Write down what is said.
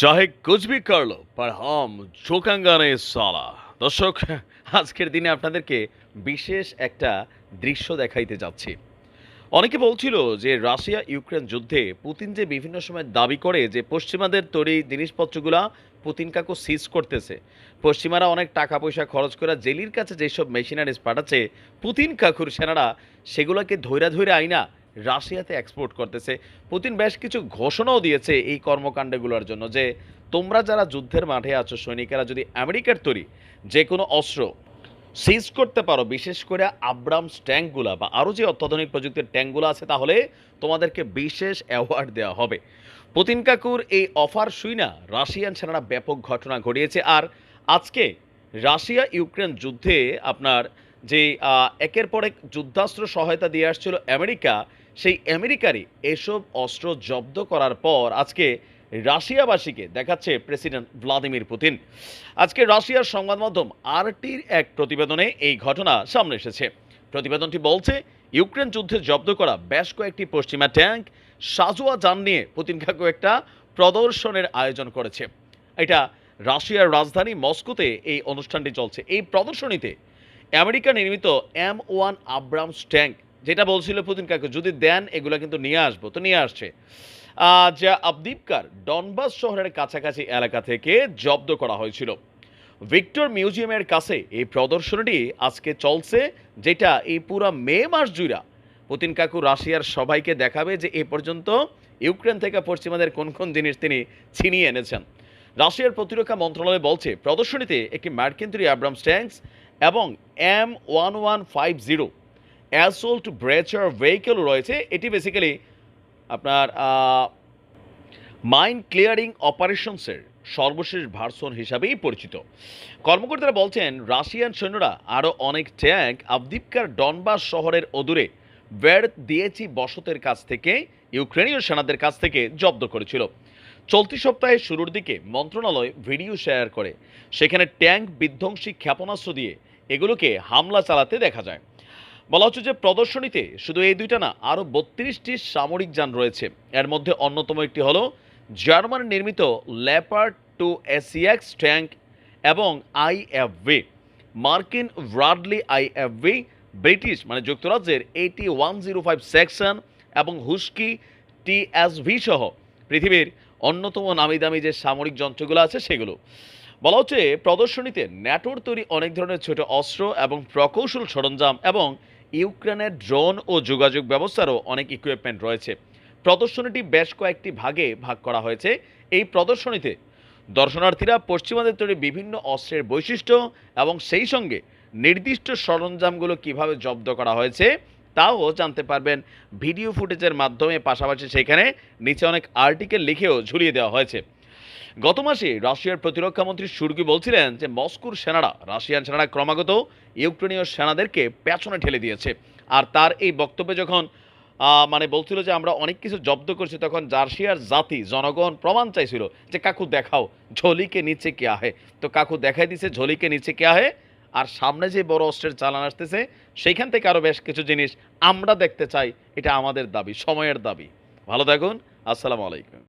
চাহে কুচ ভি কর লো পর হাম চোকাঙ্গানে সালা। দর্শক, আজকের দিনে আপনাদেরকে বিশেষ একটা দৃশ্য দেখাইতে যাচ্ছি। অনেকে বলছিল যে রাশিয়া ইউক্রেন যুদ্ধে পুতিন যে বিভিন্ন সময় দাবি করে যে পশ্চিমাদের তৈরি জিনিসপত্রগুলা পুতিন কাকু সিজ করতেছে, পশ্চিমারা অনেক টাকা পয়সা খরচ করে জেলির কাছে যেসব মেশিনারিজ পাঠাচ্ছে, পুতিন কাকুর সেনারা সেগুলোকে ধৈরা ধৈরা আইনা রাশিয়াতে এক্সপোর্ট করতেছে। পুতিন বেশ কিছু ঘোষণাও দিয়েছে এই কর্মকাণ্ডগুলোর জন্য যে তোমরা যারা যুদ্ধের মাঠে আছো, সৈনিকেরা যদি আমেরিকার তৈরি যে কোনো অস্ত্র সিজ করতে পারো, বিশেষ করে আব্রামস ট্যাঙ্কগুলা বা আরও যে অত্যাধুনিক প্রযুক্তির ট্যাঙ্কগুলো আছে, তাহলে তোমাদেরকে বিশেষ অ্যাওয়ার্ড দেওয়া হবে। পুতিন কাকুর এই অফার শুই না, রাশিয়ান সেনারা ব্যাপক ঘটনা ঘটিয়েছে। আর আজকে রাশিয়া ইউক্রেন যুদ্ধে আপনার যে একের পর এক যুদ্ধাস্ত্র সহায়তা দিয়ে আসছিল আমেরিকা সেই আমেরিকারই এসব অস্ত্র জব্দ করার পর আজকে রাশিয়াবাসীকে দেখাচ্ছে প্রেসিডেন্ট ভ্লাদিমির পুতিন। আজকে রাশিয়ার সংবাদ মাধ্যম আরটির এক প্রতিবেদনে এই ঘটনা সামনে এসেছে। প্রতিবেদনটি বলছে, ইউক্রেন যুদ্ধে জব্দ করা বেশ কয়েকটি পশ্চিমা ট্যাঙ্ক সাজোয়া যান নিয়ে পুতিন কাকু একটা প্রদর্শনের আয়োজন করেছে। এটা রাশিয়ার রাজধানী মস্কোতে এই অনুষ্ঠানটি চলছে। এই প্রদর্শনীতে আমেরিকা নির্মিত এম ওয়ান আব্রামস ট্যাঙ্ক যেটা বলছিল পুতিন কাকু, যদি দেন, এগুলো কিন্তু নিয়ে আসব। তো নিয়ে আসছে। যা আবদীপকার ডনবাস শহরের কাছাকাছি এলাকা থেকে জব্দ করা হয়েছিল। ভিক্টর মিউজিয়ামের কাছে এই প্রদর্শনীটি আজকে চলছে, যেটা এই পুরো মে মাস জুড়া। পুতিন কাকু রাশিয়ার সবাইকে দেখাবে যে এ পর্যন্ত ইউক্রেন থেকে পশ্চিমাদের কোন কোন জিনিস তিনি ছিনিয়ে এনেছেন। রাশিয়ার প্রতিরক্ষা মন্ত্রণালয় বলছে, প্রদর্শনীতে একটি মার্কিন তৈরি আব্রামস ট্যাঙ্কস এবং M one one five zero assault breacher vehicle রয়েছে। এটি বেসিক্যালি আপনার মাইন্ড ক্লিয়ারিং অপারেশনসের সর্বশেষ ভার্সন হিসাবেই পরিচিত। কর্মকর্তারা বলছেন, রাশিয়ান সৈন্যরা আরও অনেক ট্যাঙ্ক আবদীপকার ডনবাস শহরের অদূরে বেড় দিয়েছি বসতের কাছ থেকে, ইউক্রেনীয় সেনাদের কাছ থেকে জব্দ করেছিল। চলতি সপ্তাহের শুরুর দিকে মন্ত্রণালয় ভিডিও শেয়ার করে, সেখানে ট্যাঙ্ক বিধ্বংসী ক্ষেপণাস্ত্র দিয়ে এগুলোকে হামলা চালাতে দেখা যায়। বলা হচ্ছে যে প্রদর্শনীতে শুধু এই দুইটা না আরও বত্রিশটি সামরিক যান রয়েছে। এর মধ্যে অন্যতম একটি হলো জার্মান নির্মিত ল্যাপার্ড টু এসিএক্স ট্যাঙ্ক এবং আইএফভি মার্কিন ব্রাডলি আইএফভি ব্রিটিশ মানে যুক্তরাজ্যের eighty one zero five section এবং হুস্কি টিএসভি সহ পৃথিবীর অন্যতম নামি দামি যে সামরিক যন্ত্রগুলো আছে সেগুলো। বলা হচ্ছে প্রদর্শনীতে ন্যাটোর তৈরি অনেক ধরনের ছোট অস্ত্র এবং প্রকৌশল সরঞ্জাম এবং ইউক্রেনের ড্রোন ও যোগাযোগ ব্যবস্থারও অনেক ইকুইপমেন্ট রয়েছে। প্রদর্শনীটি বেশ কয়েকটি ভাগে ভাগ করা হয়েছে। এই প্রদর্শনীতে দর্শনার্থীরা পশ্চিমাদের তৈরি বিভিন্ন অস্ত্রের বৈশিষ্ট্য এবং সেই সঙ্গে নির্দিষ্ট সরঞ্জামগুলো কীভাবে জব্দ করা হয়েছে, তাও জানতে পারবেন। ভিডিও ফুটেজের মাধ্যমে পাশাপাশি সেখানে নিচে অনেক আর্টিকেল লিখেও ঝুলিয়ে দেওয়া হয়েছে। গত মাসে রাশিয়ার প্রতিরক্ষা মন্ত্রী সুর্গি বলছিলেন যে মস্কোর সেনারা, রাশিয়ান সেনারা ক্রমাগত ইউক্রেনীয় সেনাদেরকে পেছনে ঠেলে দিয়েছে। আর তার এই বক্তব্যে যখন মানে বলছিল যে আমরা অনেক কিছু জব্দ করছি, তখন জার্সিয়ার জাতি, জনগণ প্রমাণ চাইছিল যে, কাকু দেখাও, ঝলিকে নিচে কে আহে? তো কাকু দেখাই দিছে, ঝলিকে নিচে কে আহে? আর সামনে যে বড় অস্ত্রের চালান আসতেছে, সেইখান থেকে আরও বেশ কিছু জিনিস আমরা দেখতে চাই, এটা আমাদের দাবি, সময়ের দাবি। ভালো থাকুন, আসসালামু আলাইকুম।